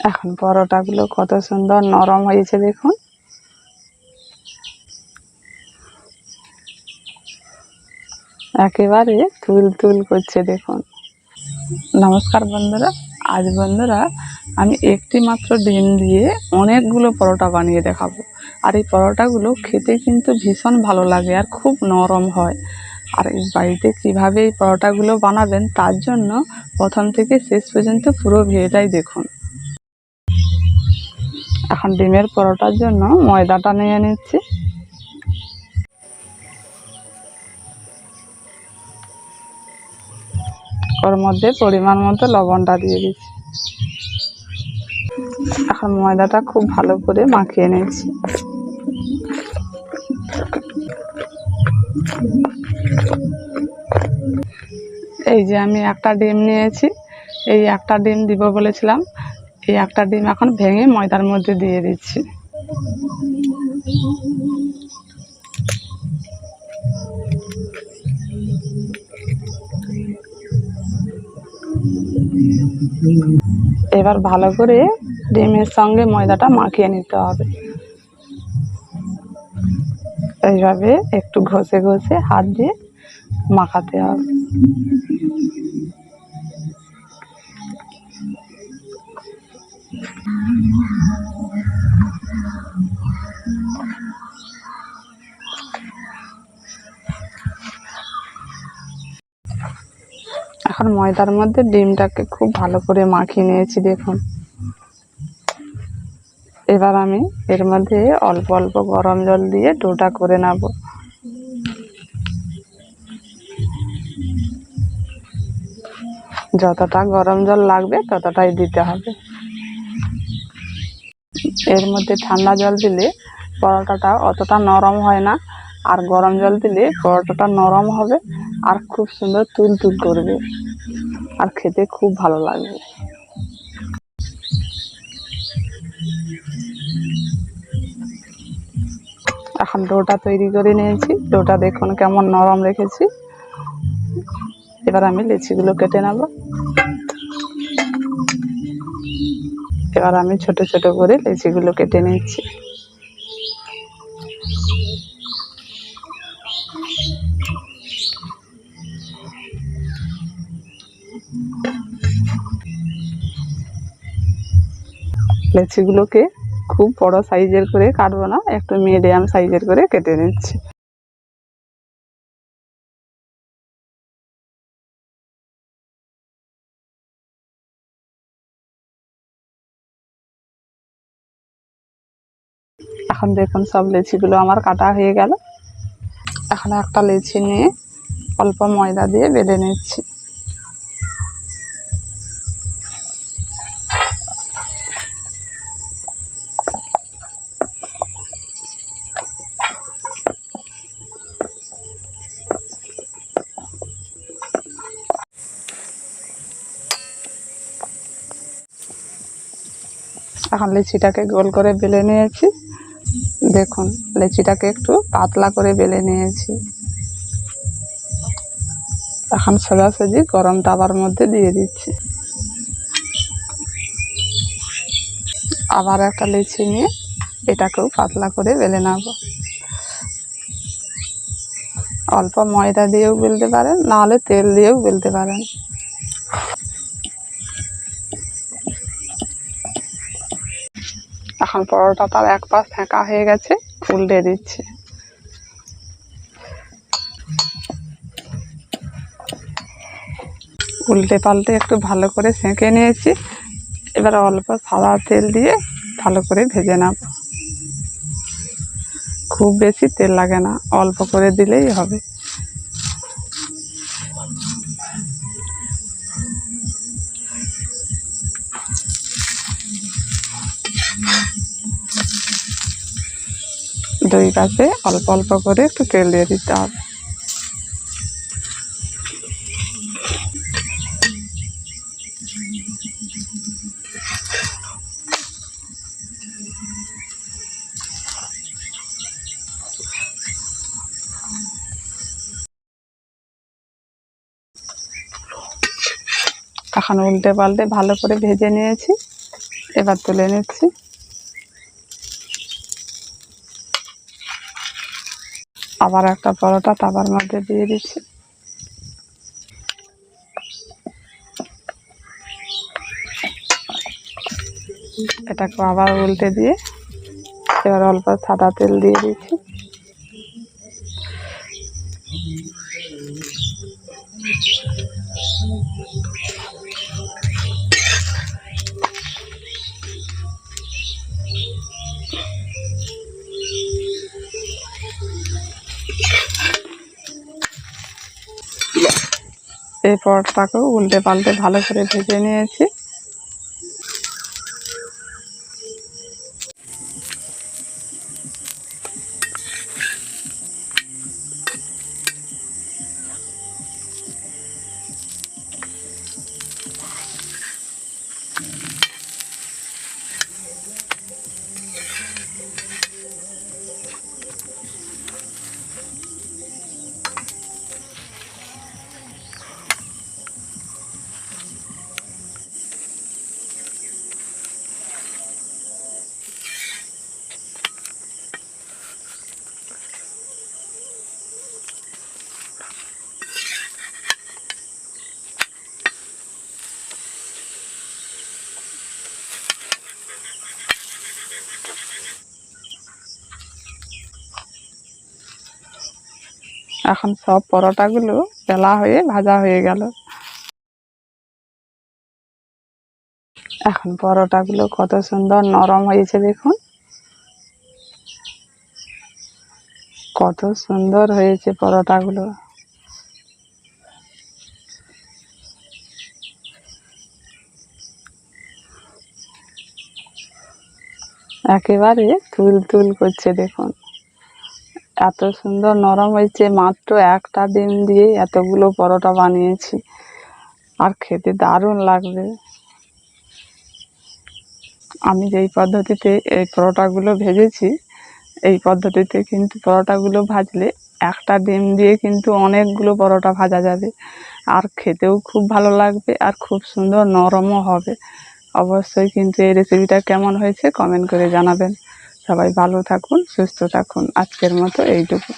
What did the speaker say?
এখন পরোটাগুলো কত সুন্দর নরম হয়েছে দেখুন। একেবারে তুল তুল করছে দেখুন। নমস্কার বন্ধুরা, আজ বন্ধুরা আমি একটি মাত্র ডিম দিয়ে অনেকগুলো পরোটা বানিয়ে দেখাবো। আর এই পরোটাগুলো খেতে কিন্তু ভীষণ ভালো লাগে আর খুব নরম হয়। আর এই বাড়িতে কীভাবে এই পরোটাগুলো বানাবেন তার জন্য প্রথম থেকে শেষ পর্যন্ত পুরো ভিডিওটাই দেখুন। এখন ডিমের পরোটার জন্য ময়দাটা নিয়ে নিচ্ছি। ওর মধ্যে পরিমাণ মতো লবণটা দিয়ে দিচ্ছি। এখন ময়দাটা খুব ভালো করে মাখিয়ে নিয়েছি এই যে আমি একটা ডিম নিয়েছি, এই একটা ডিম দিব বলেছিলাম। এই একটা ডিম এখন ভেঙে ময়দার মধ্যে দিয়ে দিচ্ছি। এবার ভালো করে ডিমের সঙ্গে ময়দাটা মাখিয়ে নিতে হবে। এইভাবে একটু ঘষে ঘষে হাত দিয়ে মাখাতে হবে। এখন ময়দার মধ্যে ডিমটাকে খুব ভালো করে মাখিয়ে নিয়েছি, দেখুন। এবার আমি এর মধ্যে অল্প অল্প গরম জল দিয়ে ডোটা করে নেব। যতটা গরম জল লাগবে ততটাই দিতে হবে। এর মধ্যে ঠান্ডা জল দিলে পরোটাটা অতটা নরম হয় না, আর গরম জল দিলে পরোটাটা নরম হবে আর খুব সুন্দর তুল তুল করবে আর খেতে খুব ভালো লাগবে। এখন ডোটা তৈরি করে নিয়েছি, ডোটা দেখুন কেমন নরম রেখেছি। এবার আমি লিচিগুলো কেটে নেব। এবার আমি ছোট ছোট করে লেচিগুলো কেটে নিচ্ছি। লেচিগুলোকে খুব বড় সাইজের করে কাটবো না, একটু মিডিয়াম সাইজের করে কেটে নিচ্ছি। এখন দেখুন সব লেচিগুলো আমার কাটা হয়ে গেল। এখন একটা লেচি নিয়ে অল্প ময়দা দিয়ে বেঁধে নিচ্ছি। এখন লিচিটাকে গোল করে বেলে নিয়েছি। দেখুন, লিচিটাকে একটু পাতলা করে বেলে নিয়েছি। এখন সোজাসুজি গরম তাওয়ার মধ্যে দিয়ে দিচ্ছি। আবার একটা লিচি নিয়ে এটাকেও পাতলা করে বেলে নেব। অল্প ময়দা দিয়েও বেলতে পারেন, নাহলে তেল দিয়েও বেলতে পারেন। পরোটা তার এক পাশ ফাঁকা হয়ে গেছে উল্টে দিচ্ছে। উল্টে পাল্টে একটু ভালো করে সেঁকে নিয়েছি। এবার অল্প সাদা তেল দিয়ে ভালো করে ভেজে নেব। খুব বেশি তেল লাগে না, অল্প করে দিলেই হবে। দুই পাশে অল্প অল্প করে একটু তেল দিয়ে দিতে হবে। এখন উল্টে পাল্টে ভালো করে ভেজে নিয়েছি, এবার তুলে নিচ্ছি। আবার একটা পরোটা তাবার মধ্যে দিয়ে দিচ্ছি। এটাকে আবার উল্টে দিয়ে এবার অল্প সাদা তেল দিয়ে দিচ্ছি। এই তাকেও উল্টে পাল্টে ভালো করে ভেজে নিয়েছি। এখন সব পরোটাগুলো তেলা হয়ে ভাজা হয়ে গেল। এখন পরোটাগুলো কত সুন্দর নরম হয়েছে দেখুন। কত সুন্দর হয়েছে পরোটাগুলো। একেবারে তুল তুল করছে দেখুন। এত সুন্দর নরম হয়েছে, মাত্র একটা ডিম দিয়ে এতগুলো পরোটা বানিয়েছি। আর খেতে দারুণ লাগবে। আমি যেই পদ্ধতিতে এই পরোটাগুলো ভেজেছি, এই পদ্ধতিতে কিন্তু পরোটাগুলো ভাজলে একটা ডিম দিয়ে কিন্তু অনেকগুলো পরোটা ভাজা যাবে। আর খেতেও খুব ভালো লাগবে আর খুব সুন্দর নরমও হবে। অবশ্যই কিন্তু এই রেসিপিটা কেমন হয়েছে কমেন্ট করে জানাবেন। সবাই ভালো থাকুন সুস্থ থাকুন। আজকের মতো এইটুকু।